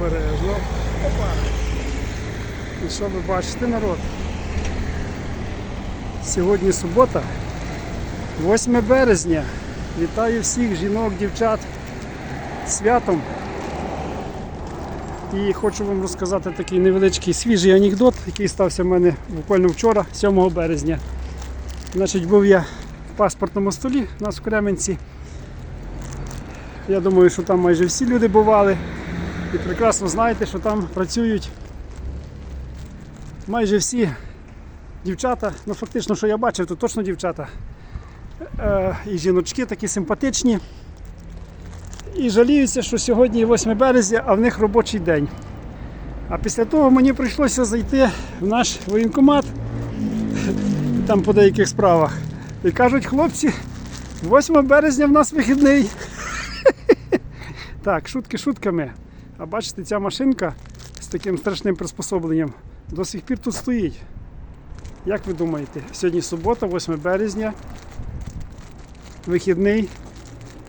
Опа. І що ви бачите, народ? Сьогодні субота, 8 березня. Вітаю всіх жінок, дівчат святом. І хочу вам розказати такий невеличкий свіжий анекдот, який стався в мене буквально вчора, 7 березня. Значить, був я в паспортному столі у нас в Кременці. Я думаю, що там майже всі люди бували. І прекрасно знаєте, що там працюють майже всі дівчата. Ну, фактично, що я бачив, то точно дівчата. Е, і жіночки такі симпатичні. І жаліються, що сьогодні 8 березня, а в них робочий день. А після того мені прийшлося зайти в наш воєнкомат там по деяких справах. І кажуть, хлопці, 8 березня в нас вихідний. Так, шутки шутками. А бачите, ця машинка з таким страшним приспособленням до сих пір тут стоїть. Як ви думаєте, сьогодні субота, 8 березня, вихідний.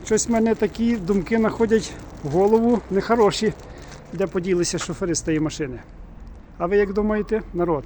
Щось в мене такі думки знаходять в голову нехороші, де поділися шофери з тієї машини. А ви як думаєте, народ?